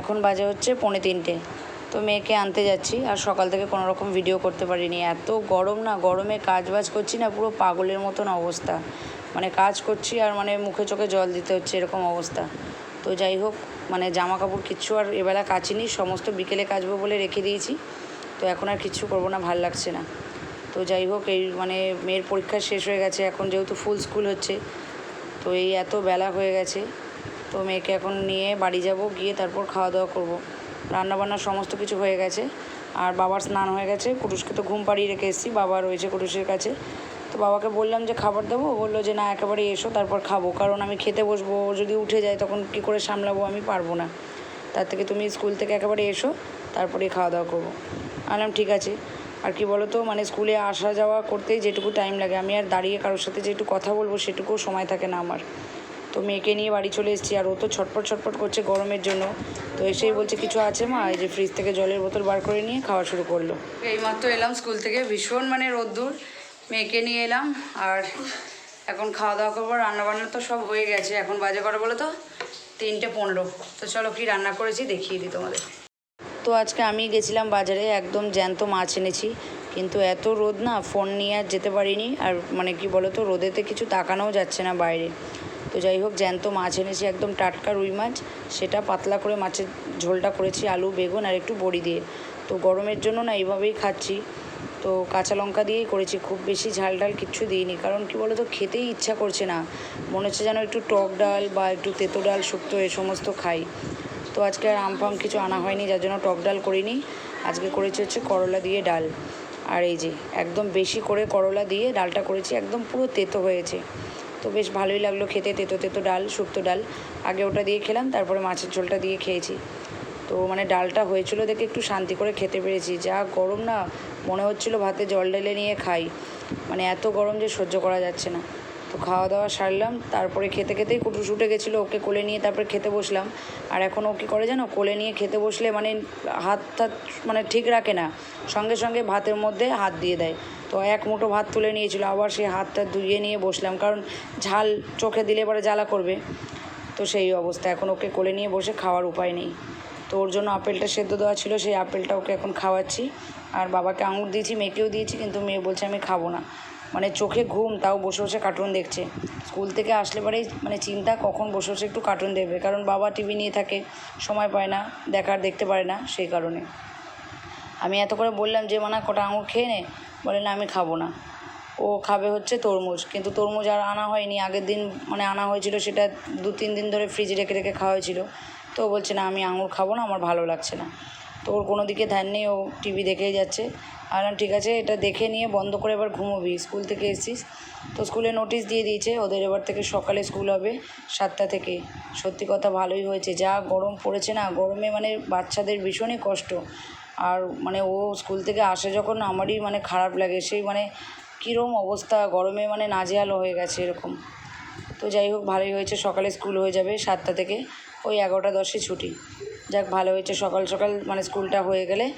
এখন বাজে হচ্ছে পৌনে তিনটে। তো মেয়েকে আনতে যাচ্ছি, আর সকাল থেকে কোনো রকম ভিডিও করতে পারিনি। এত গরম না, গরমে কাজ বাজ করছি না, পুরো পাগলের মতন অবস্থা। মানে কাজ করছি আর মানে মুখে চোখে জল দিতে হচ্ছে, এরকম অবস্থা। তো যাই হোক মানে জামা কাপড় কিচ্ছু আর এবেলা কাচিনি, সমস্ত বিকেলে কাচবো বলে রেখে দিয়েছি। তো এখন আর কিচ্ছু করব না, ভালো লাগছে না। তো যাই হোক, এই মানে মেয়ের পরীক্ষা শেষ হয়ে গেছে, এখন যেহেতু ফুল স্কুল হচ্ছে, তো এই এত বেলা হয়ে গেছে। তো মেয়েকে এখন নিয়ে বাড়ি যাব, গিয়ে তারপর খাওয়া দাওয়া করব। রান্নাবান্না সমস্ত কিছু হয়ে গেছে। আর বাবার স্নান হয়ে গেছে। কুটুসকে তো ঘুম পাড়িয়ে রেখে এসেছি, বাবা রয়েছে কুটুসের কাছে। তো বাবাকে বললাম যে খাবার দেবো বলল যে না, একেবারে এসো, তারপর খাব। কারণ আমি খেতে বসবো যদি উঠে যায় তখন কী করে সামলাবো আমি পারব না। তার থেকে তুমি স্কুল থেকে একেবারে এসো, তারপরে খাওয়া দাওয়া করব আনলাম ঠিক আছে। আর কি বলো তো মানে স্কুলে আসা যাওয়া করতেই যেটুকু টাইম লাগে। আমি আর দাঁড়িয়ে কারোর সাথে যে একটু কথা বলব সেটুকুও সময় থাকে না আমার। তো মেয়েকে নিয়ে বাড়ি চলে এসেছি আর ও তো ছটপট ছটপট করছে গরমের জন্য। তো এসেই বলছে কিছু আছে মা? এই যে ফ্রিজ থেকে জলের বোতল বার করে নিয়ে খাওয়া শুরু করল। এইমাত্র এলাম স্কুল থেকে ভীষণ মানে রোদ্দুর। মেয়েকে নিয়ে এলাম আর এখন খাওয়া দাওয়া করব। রান্নাবান্না তো সব হয়ে গেছে। এখন বাজে করে বলো তো? তিনটে পনেরো। তো চলো কি রান্না করেছি দেখিয়ে দিই তোমাদের। তো আজকে আমি গেছিলাম বাজারে একদম জ্যান্ত মাছ এনেছি। কিন্তু এত রোদ না ফোন নিয়ে আর যেতে পারিনি। আর মানে কি বলো তো রোদেতে কিছু তাকানোও যাচ্ছে না বাইরে। তো যাই হোক, জ্যান্ত মাছ এনেছি একদম টাটকা রুই মাছ। সেটা পাতলা করে মাছের ঝোলটা করেছি, আলু, বেগুন আর একটু বড়ি দিয়ে। তো গরমের জন্য না এইভাবেই খাচ্ছি। তো কাঁচা লঙ্কা দিয়েই করেছি, খুব বেশি ঝাল ডাল কিচ্ছু দিইনি। কারণ কি বলো তো খেতেই ইচ্ছা করছে না। মনে হচ্ছে যেন একটু টক ডাল বা একটু তেতো ডাল, শুক্তো এ সমস্ত খাই। তো আজকে আর আম ফাম কিছু আনা হয়নি, যার জন্য টক ডাল করিনি। আজকে করেছি হচ্ছে করলা দিয়ে ডাল। আর এই যে, একদম বেশি করে করলা দিয়ে ডালটা করেছি, একদম পুরো তেতো হয়েছে। তো বেশ ভালোই লাগল খেতে। তেতো তেতো ডাল, শুক্তো ডাল। আগে ওটা দিয়ে খেলাম, তারপরে মাছের ঝোলটা দিয়ে খেয়েছি। তো মানে ডালটা হয়েছিল দেখে একটু শান্তি করে খেতে পেরেছি। যা গরম না, মনে হচ্ছিল ভাতে জল ঢেলে নিয়ে খাই। মানে এত গরম যে সহ্য করা যাচ্ছে না। তো খাওয়া দাওয়া সারলাম। তারপরে খেতে খেতেই কুটুস উঠে গেছিল ওকে কোলে নিয়ে তারপরে খেতে বসলাম। আর এখন ও কী করে জানো? কোলে নিয়ে খেতে বসলে মানে হাত টাত মানে ঠিক রাখে না। সঙ্গে সঙ্গে ভাতের মধ্যে হাত দিয়ে দেয়। তো এক মুঠো ভাত তুলে নিয়েছিল। আবার সেই হাতটা ধুয়ে নিয়ে বসলাম। কারণ ঝাল চোখে দিলে পরে জ্বালা করবে। তো সেই অবস্থা। এখন ওকে কোলে নিয়ে বসে খাওয়ার উপায় নেই। তো ওর জন্য আপেলটা সেদ্ধ দেওয়া ছিল। সেই আপেলটা ওকে এখন খাওয়াচ্ছি। আর বাবাকে আঙুর দিয়েছি মেয়েকেও দিয়েছি, কিন্তু মেয়ে বলছে আমি খাব না। মানে চোখে ঘুম, তাও বসে বসে কার্টুন দেখছে। স্কুল থেকে আসলে পরেই মানে চিন্তা কখন বসে বসে একটু কার্টুন দেখবে। কারণ বাবা টিভি নিয়ে থাকে, সময় পায় না দেখার দেখতে পারে না সেই কারণে। আমি এত করে বললাম যে মানে কটা আঙুর খেয়ে নে। বলে, না, আমি খাব না। ও খাবে হচ্ছে তরমুজ। কিন্তু তরমুজ আর আনা হয়নি। আগের দিন মানে আনা হয়েছিল সেটা দু তিন দিন ধরে ফ্রিজে রেখে রেখে খাওয়া হয়েছিল। তো বলছে, না, আমি আঙুর খাব না, আমার ভালো লাগছে না। তো ওর কোনো দিকে ধ্যান নেই, ও টিভি দেখেই যাচ্ছে। আর ঠিক আছে, এটা দেখে নিয়ে বন্ধ করে এবার ঘুমোবি, স্কুল থেকে এসেছিস। তো স্কুলে নোটিশ দিয়ে দিয়েছে, ওদের এবার থেকে সকালে স্কুল হবে সাতটা থেকে। সত্যি কথা ভালোই হয়েছে, যা গরম পড়েছে না, গরমে মানে বাচ্চাদের ভীষণই কষ্ট। আর মানে ও স্কুল থেকে আসে যখন আমারই মানে খারাপ লাগে, সেই মানে কীরকম অবস্থা, গরমে মানে নাজেহাল হয়ে গেছে এরকম। তো যাই হোক, ভালোই হয়েছে, সকালে স্কুল হয়ে যাবে সাতটা থেকে, ওই এগারোটা দশে ছুটি। যাক, ভালো হয়েছে। সকাল সকাল মানে স্কুলটা হয়ে গেলে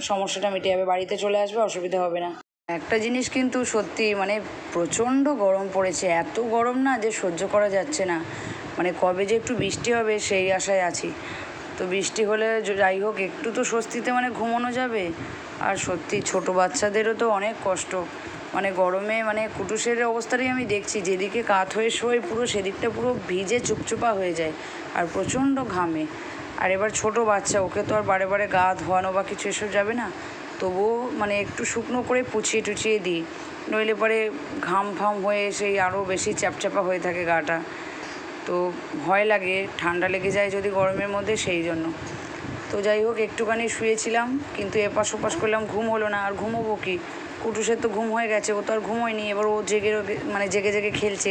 সমস্যাটা মিটে যাবে। বাড়িতে চলে আসবে, অসুবিধা হবে না। একটা জিনিস কিন্তু সত্যি মানে প্রচণ্ড গরম পড়েছে। এত গরম না যে সহ্য করা যাচ্ছে না। মানে কবে যে একটু বৃষ্টি হবে সেই আশায় আছি। তো বৃষ্টি হলে যাই হোক, একটু তো স্বস্তিতে মানে ঘুমানো যাবে। আর সত্যি ছোট বাচ্চাদেরও তো অনেক কষ্ট। মানে গরমে মানে কুটুসের অবস্থাটাই আমি দেখছি। যেদিকে কাত হয়ে শোয় পুরো, সেদিকটা পুরো ভিজে চুপচুপা হয়ে যায়। আর প্রচণ্ড ঘামে। আর এবার ছোট বাচ্চা, ওকে তো আর বারে বারে গা ধোয়ানো বা কিছু এসব যাবে না। তবুও মানে একটু শুকনো করে পুছিয়ে টুচিয়ে দিই। নইলে পরে ঘাম ফাম হয়ে সেই আরও বেশি চ্যাপচ্যাপা হয়ে থাকে গাটা। তো ভয় লাগে, ঠান্ডা লেগে যায় যদি গরমের মধ্যে, সেই জন্য। তো যাই হোক, একটুখানি শুয়েছিলাম, কিন্তু এপাশ ওপাশ করলাম, ঘুম হলো না। আর ঘুমোবো কি? কুটুসের তো ঘুম হয়ে গেছে, ও তো আর ঘুমোয়নি, এবার ও জেগে মানে জেগে জেগে খেলছে।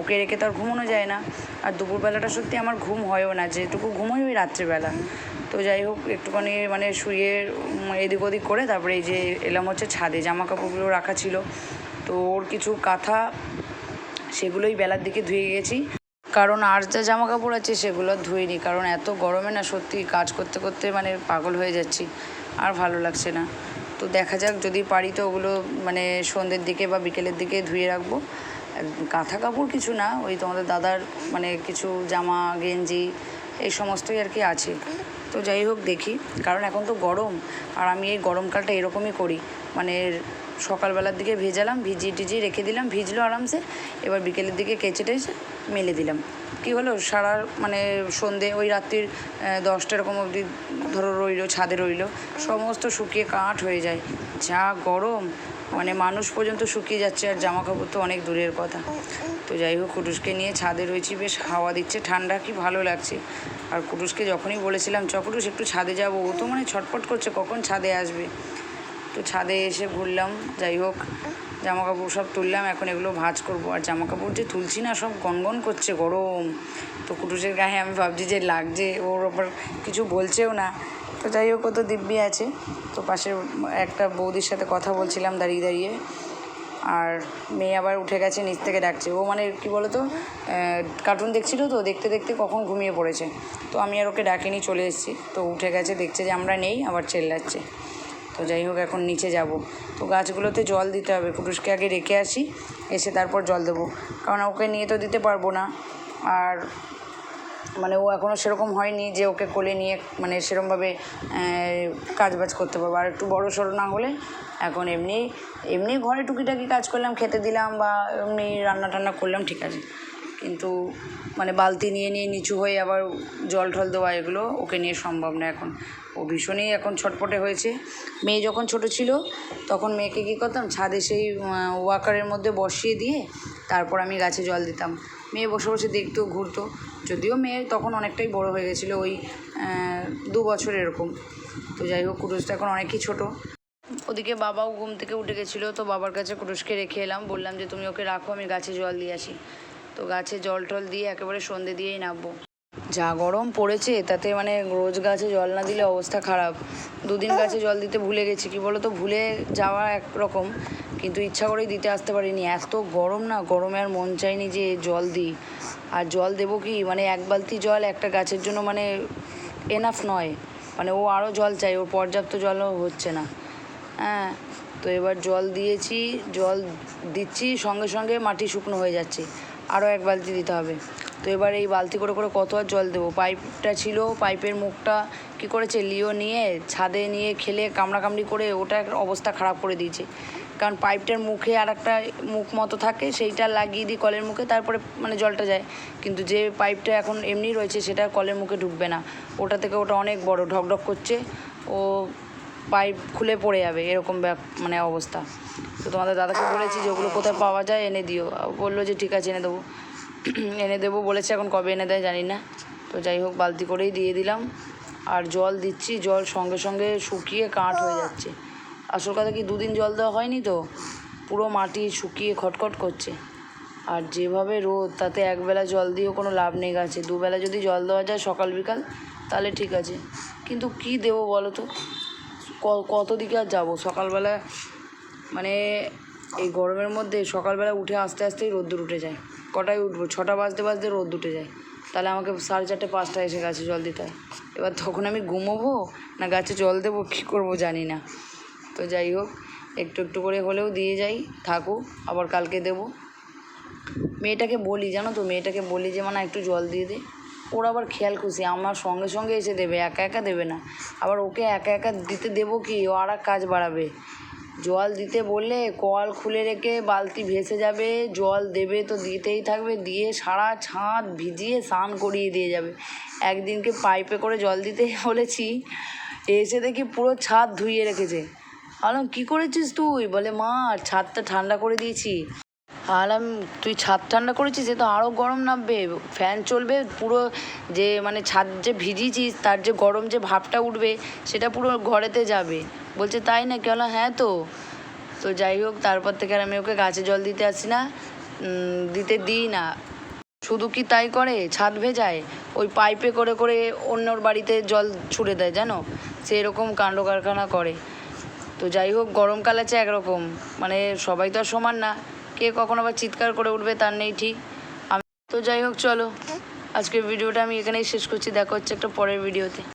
ওকে রেখে তো আর ঘুমোনো যায় না। আর দুপুরবেলাটা সত্যি আমার ঘুম হয়ও না, যেটুকু ঘুমোই ওই রাত্রিবেলা। তো যাই হোক, একটুখানি মানে শুয়ে এদিক ওদিক করে তারপরে এই যে এলাম হচ্ছে ছাদে জামা কাপড়গুলো রাখা ছিল। তো ওর কিছু কাঁথা, সেগুলোই বেলার দিকে ধুয়ে গেছি। কারণ আর যা জামা কাপড় আছে সেগুলো ধুইনি, কারণ এত গরমে না সত্যি কাজ করতে করতে মানে পাগল হয়ে যাচ্ছি। আর ভালো লাগছে না। তো দেখা যাক, যদি পারি তো ওগুলো মানে সন্ধ্যের দিকে বা বিকেলের দিকে ধুয়ে রাখব। কাঁথা কাপড় কিছু না, ওই তোমাদের দাদার মানে কিছু জামা, গেঞ্জি, এই সমস্তই আর কি আছে। তো যাই হোক দেখি। কারণ এখন তো গরম, আর আমি এই গরমকালটা এরকমই করি। মানে সকালবেলার দিকে ভেজালাম, ভিজিয়ে টিজিয়ে রেখে দিলাম, ভিজলো আরামসে, এবার বিকেলের দিকে কেচে টেচে মেলে দিলাম। কি হলো? সারা মানে সন্ধে, ওই রাত্রির দশটা এরকম অবধি ধরো রইল, ছাদে রইল, সমস্ত শুকিয়ে কাঠ হয়ে যায়। যা গরম মানে মানুষ পর্যন্ত শুকিয়ে যাচ্ছে, আর জামা কাপড় তো অনেক দূরের কথা। তো যাই হোক কুটুসকে নিয়ে ছাদে রয়েছি, বেশ হাওয়া দিচ্ছে, ঠান্ডা কি ভালো লাগছে। আর কুটুসকে যখনই বলেছিলাম চ কুটুস একটু ছাদে যাব। ও তো মানে ছটপট করছে, কখন ছাদে আসবে? তো ছাদে এসে ঘুরলাম, যাই হোক জামা কাপড় সব তুললাম, এখন এগুলো ভাঁজ করব। আর জামা কাপড় যে তুলছি না, সব গনগন করছে, গরম। তো কুটুসের গায়ে আমি ভাবছি যে লাগছে ওর ওপর কিছু বলছেও না। তো যাই হোক, ও তো দিব্যি আছে। তো পাশের একটা বৌদির সাথে কথা বলছিলাম দাঁড়িয়ে দাঁড়িয়ে। আর মেয়ে আবার উঠে গেছে, নিচ থেকে ডাকছে। ও মানে কি বলতো কার্টুন দেখছিল তো, দেখতে দেখতে কখন ঘুমিয়ে পড়েছে। তো আমি আর ওকে ডাকিনি, চলে এসেছি। তো উঠে গেছে, দেখছে যে আমরা নেই, আবার চেল্লাচ্ছে। তো যাই হোক, এখন নিচে যাব। তো গাছগুলোতে জল দিতে হবে, কুটুসকে আগে রেখে আসি, এসে তারপর জল দেবো। কারণ ওকে নিয়ে তো দিতে পারব না। আর মানে ও এখনও সেরকম হয়নি যে ওকে কোলে নিয়ে মানে সেরকমভাবে কাজ বাজ করতে পারব। আর একটু বড়ো সড়ো না হলে এখন এমনি এমনি ঘরে টুকিটাকি কাজ করলাম, খেতে দিলাম বা এমনি রান্না টান্না করলাম, ঠিক আছে। কিন্তু মানে বালতি নিয়ে নিয়ে নিচু হয়ে আবার জল টল দেওয়া, এগুলো ওকে নিয়ে সম্ভব না এখন। ও ভীষণই এখন ছটপটে হয়েছে। মেয়ে যখন ছোট ছিল, তখন মেয়েকে কী করতাম? ছাদে সেই ওয়াকারের মধ্যে বসিয়ে দিয়ে তারপর আমি গাছে জল দিতাম। মেয়ে বসে বসে দেখতো, ঘুরতো। যদিও মেয়ে তখন অনেকটাই বড় হয়ে গেছিল ওই দু বছর এরকম। তো যাই হোক কুটুসটা এখন অনেকই ছোটো। ওদিকে বাবাও ঘুম থেকে উঠে গেছিল, তো বাবার কাছে কুটুসকে রেখে এলাম। বললাম যে, তুমি ওকে রাখো, আমি গাছে জল দিয়ে আসি। তো গাছে জল টল দিয়ে একেবারে সন্ধে দিয়েই নামবো। যা গরম পড়েছে, তাতে মানে রোজ গাছে জল না দিলে অবস্থা খারাপ। দুদিন গাছে জল দিতে ভুলে গেছি, কি বলো তো ভুলে যাওয়া একরকম। কিন্তু ইচ্ছা করেই দিতে আসতে পারিনি। এত গরম না, গরমে আর মন চায়নি যে জল দিই। আর জল দেবো কি? মানে এক বালতি জল একটা গাছের জন্য মানে এনাফ নয়। মানে ও আরও জল চাই ওর পর্যাপ্ত জলও হচ্ছে না। হ্যাঁ তো এবার জল দিয়েছি, জল দিচ্ছি, সঙ্গে সঙ্গে মাটি শুকনো হয়ে যাচ্ছে। আরও এক বালতি দিতে হবে। তো এবার এই বালতি করে করে কত আর জল দেবো? পাইপটা ছিল, পাইপের মুখটা কি করেছে? লিও নিয়ে, ছাদে নিয়ে খেলে কামড়াকামড়ি করে ওটা অবস্থা খারাপ করে দিয়েছে। কারণ পাইপটার মুখে আর একটা মুখ মতো থাকে, সেইটা লাগিয়ে দিই কলের মুখে তারপরে মানে জলটা যায়। কিন্তু যে পাইপটা এখন এমনি রয়েছে, সেটা কলের মুখে ঢুকবে না। ওটা থেকে ওটা অনেক বড় ঢকঢক করছে। ও পাইপ খুলে পড়ে যাবে, এরকম মানে অবস্থা। তো তোমাদের দাদাকে বলেছি যে ওগুলো কোথায় পাওয়া যায়, এনে দিও। বলল যে ঠিক আছে, এনে দেবো। এনে দেবো বলেছে, এখন কবে এনে দেয় জানি না। তো যাই হোক, বালতি করেই দিয়ে দিলাম। আর জল দিচ্ছি, জল সঙ্গে সঙ্গে শুকিয়ে কাঠ হয়ে যাচ্ছে। আসল কথা কি দুদিন জল দেওয়া হয়নি তো? পুরো মাটি শুকিয়ে খটখট করছে। আর যেভাবে রোদ, তাতে একবেলা জল দিয়েও কোনো লাভ নেই গাছে। দুবেলা যদি জল দেওয়া যায় সকাল বিকাল, তাহলে ঠিক আছে। কিন্তু কি দেবো বলো তো? কত দিকে আর যাব? সকালবেলা মানে এই গরমের মধ্যে সকালবেলা উঠে আস্তে আস্তেই রোদ্দুর উঠে যায়। কটায় উঠবো? ছটা বাজতে বাজতে রোদ উঠে যায়। তাহলে আমাকে সাড়ে চারটে, পাঁচটায় এসে গাছে জল দিতে হয়। এবার তখন আমি ঘুমোবো না গাছে জল দেবো? কী করব জানি না। তো যাই হোক, একটু একটু করে হলেও দিয়ে যাই, থাকুক, আবার কালকে দেবো। মেয়েটাকে বলি, জানো তো, মেয়েটাকে বলি যে মানে একটু জল দিয়ে দে। ওর আবার খেয়াল খুশি, আমার সঙ্গে সঙ্গে এসে দেবে, একা একা দেবে না। আবার ওকে একা একা দিতে দেবো কি? ও আর কাজ বাড়াবে। জল দিতে বললে কল খুলে রেখে বালতি ভেসে যাবে, জল দেবে তো দিতেই থাকবে, দিয়ে সারা ছাদ ভিজিয়ে স্নান করিয়ে দিয়ে যাবে। একদিনকে পাইপে করে জল দিতে বলেছি, এসে দেখি পুরো ছাদ ধুইয়ে রেখেছে। বললাম কী করেছিস তুই? বলে, মা, ছাদটা ঠান্ডা করে দিয়েছি। আলাম, তুই ছাদ ঠান্ডা করেছিস? সে তো আরও গরম নামবে। ফ্যান চলবে, পুরো যে মানে ছাদ যে ভিজিয়েছিস, তার যে গরম যে ভাবটা উঠবে, সেটা পুরো ঘরেতে যাবে। বলছে, তাই না কেন হ্যাঁ তো। তো যাই হোক, তারপর থেকে আর আমি ওকে গাছে জল দিতে আসি না দিতে দিই না। শুধু কি তাই করে? ছাদ ভেজায়। ওই পাইপে করে করে অন্যর বাড়িতে জল ছুড়ে দেয়, জানো? সে এরকম কাণ্ড কারখানা করে। তো যাই হোক গরমকাল আছে একরকম। মানে সবাই তো আর সমান না। কে কখন আবার চিৎকার করে উঠবে তার নেই ঠিক। আমি তো যাই হোক চলো। আজকের ভিডিওটা আমি এখানেই শেষ করছি। দেখা হচ্ছে একটা পরের ভিডিওতে।